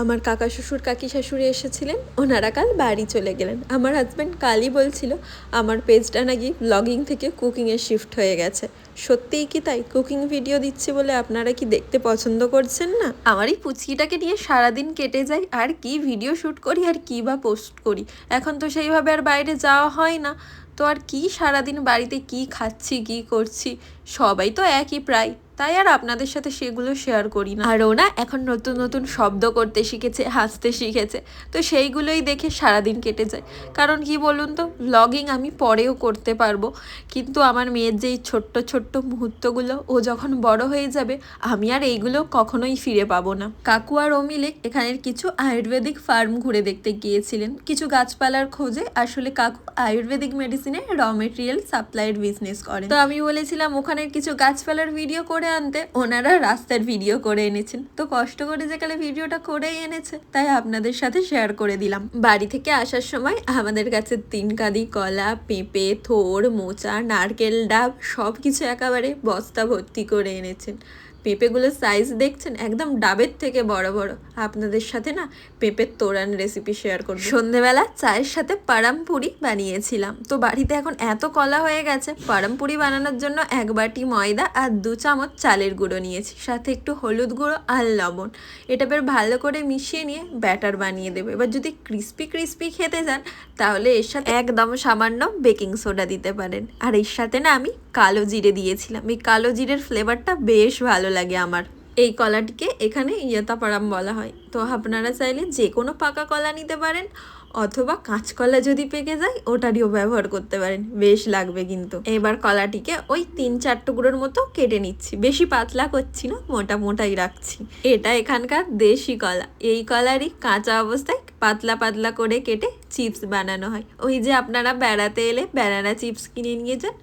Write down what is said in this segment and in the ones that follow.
আমার কাকা শ্বশুর, কাকি শাশুড়ি এসেছিলেন, ওনারা কাল বাড়ি চলে গেলেন। আমার হাজব্যান্ড কালই বলছিল, আমার পেজটা নাকি ব্লগিং থেকে কুকিংয়ে শিফট হয়ে গেছে। সত্যিই কি তাই? কুকিং ভিডিও দিচ্ছি বলে আপনারা কি দেখতে পছন্দ করছেন না? আমার এই পুচকিটাকে নিয়ে সারাদিন কেটে যায় আর কি ভিডিও শ্যুট করি, আর কি বা পোস্ট করি। এখন তো সেইভাবে আর বাইরে যাওয়া হয় না। তো আর কি সারাদিন বাড়িতে কি খাচ্ছি, কি করছি? সবাই তো একই প্রায়। তাই আর আপনাদের সাথে সেগুলো শেয়ার করি না। আর ওনা এখন নতুন নতুন শব্দ করতে শিখেছে, হাসতে শিখেছে। তো সেইগুলোই দেখে সারাদিন কেটে যায়। কারণ কি বলুন তো ব্লগিং আমি পরেও করতে পারব। কিন্তু আমার মেয়ের যেই ছোট্ট ছোট্ট মুহূর্তগুলো, ও যখন বড় হয়ে যাবে, আমি আর এইগুলো কখনোই ফিরে পাবো না। কাকু আর অমিলে এখানের কিছু আয়ুর্বেদিক ফার্ম ঘুরে দেখতে গিয়েছিলেন। কিছু গাছপালার খোঁজে আসলে কাকু আয়ুর্বেদিক মেডিসিনে র মেটেরিয়াল সাপ্লাইয়ের বিজনেস করেন। তো আমি বলেছিলাম, ওখানের কিছু গাছপালার ভিডিও করে আনতে ওনারা রাস্তার ভিডিও করে এনেছেন। তো কষ্ট করে যে কালে ভিডিওটা করেই এনেছে, তাই আপনাদের সাথে শেয়ার করে দিলাম। বাড়ি থেকে আসার সময় আমাদের কাছে তিন কাদি কলা, পেঁপে থোর মোচা, নারকেল ডাব সব কিছু একেবারে বস্তা ভর্তি করে এনেছেন। পেঁপেগুলোর সাইজ দেখছেন? একদম ডাবের থেকে বড় বড়। আপনাদের সাথে না পেঁপের তোরান রেসিপি শেয়ার করব। সন্ধেবেলা চায়ের সাথে পারামপুরি বানিয়েছিলাম। তো বাড়িতে এখন এত কলা হয়ে গেছে পারামপুরি বানানোর জন্য এক বাটি ময়দা আর দু চামচ চালের গুঁড়ো নিয়েছি। সাথে একটু হলুদ গুঁড়ো আর লবণ। এটা বের ভালো করে মিশিয়ে নিয়ে ব্যাটার বানিয়ে দেবে। এবার যদি ক্রিস্পি ক্রিস্পি খেতে চান, তাহলে এর সাথে একদম সামান্য বেকিং সোডা দিতে পারেন। আর এর সাথে না আমি কালো জিরে দিয়েছিলাম। এই কালো জিরের ফ্লেভারটা বেশ ভালো লাগে আমার। এই কলাটিকে এখানে ইয়েতাপাড়াম বলা হয়। তো আপনারা চাইলে যে কোনো পাকা কলা নিতে পারেন অথবা কাঁচকলা যদি পেকে যায়, ওটারও ব্যবহার করতে পারেন। বেশ লাগবে কিন্তু। এবার কলাটিকে ওই তিন চার টুকরোর মতো কেটে নিচ্ছি। বেশি পাতলা করছি না, মোটা মোটাই রাখছি। এটা এখানকার দেশি কলা। এই কলারই কাঁচা অবস্থায় পাতলা পাতলা করে কেটে চিপস বানানো হয়। ওই যে আপনারা বেড়াতে এলে বেড়ানা চিপস কিনে নিয়ে যান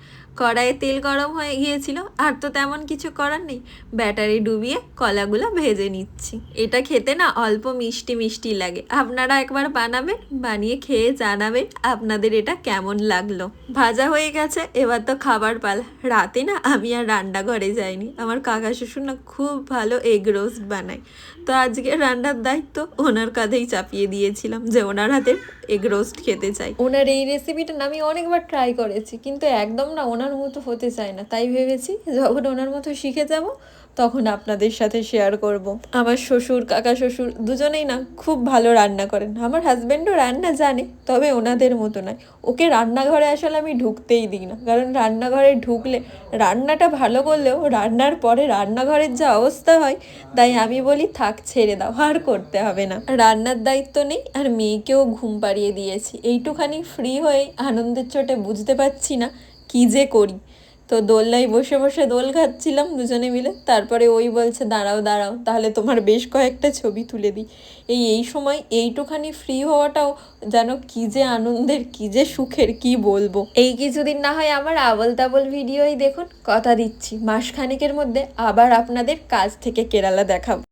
কড়াইয়ে তেল গরম হয়ে গিয়েছিল, আর তো তেমন কিছু করার নেই। ব্যাটারি ডুবিয়ে কলাগুলো ভেজে নিচ্ছি। এটা খেতে না অল্প মিষ্টি মিষ্টি লাগে। আপনারা একবার বানাবেন, বানিয়ে খেয়ে জানাবেন আপনাদের এটা কেমন লাগল। ভাজা হয়ে গেছে, এবার তো খাবার পালা। রাতে না আমি আর রান্নাঘরে যাইনি। আমার কাকা শ্বশুর না খুব ভালো এগ রোস্ট বানায়। তো আজকে রান্নার দায়িত্ব ওনার কাঁধেই চাপিয়ে দিয়েছিলাম যে ওনার হাতে এগ রোস্ট খেতে চাই। ওনার এই রেসিপিটা আমি অনেকবার ট্রাই করেছি, কিন্তু একদম না ওনার মতো হতে চায় না। তাই ভেবেছি যখন ওনার মতো শিখে যাব, তখন আপনাদের সাথে শেয়ার করব। আমার শ্বশুর, কাকা শ্বশুর দুজনেই না খুব ভালো রান্না করেন। আমার হাজব্যান্ডও রান্না জানে, তবে ওনাদের মতো নয়। ওকে রান্নাঘরে আসলে আমি ঢুকতেই দিই না। কারণ রান্নাঘরে ঢুকলে রান্নাটা ভালো করলেও রান্নার পরে রান্নাঘরের যা অবস্থা হয়, তাই আমি বলি, থাক, ছেড়ে দাও, আর করতে হবে না। রান্নার দায়িত্ব নেই, আর মেয়েকেও ঘুম পাড়িয়ে দিয়েছি। এইটুখানি ফ্রি হয়ে আনন্দের চোটে বুঝতে পারছি না কী যে করি। তো দোলনায় বসে বসে দোল খাচ্ছিলাম দুজনে মিলে। তারপরে ওই বলছে, দাঁড়াও দাঁড়াও, তাহলে তোমার বেশ কয়েকটা ছবি তুলে দিই। এই এই সময় এইটুখানি ফ্রি হওয়াটাও যেন কী যে আনন্দের, কী যে সুখের, কি বলব। এই কিছুদিন না হয় আমার আবল তাবল ভিডিওই দেখুন। কথা দিচ্ছি, মাসখানেকের মধ্যে আবার আপনাদের কাজ থেকে কেরালা দেখাবো।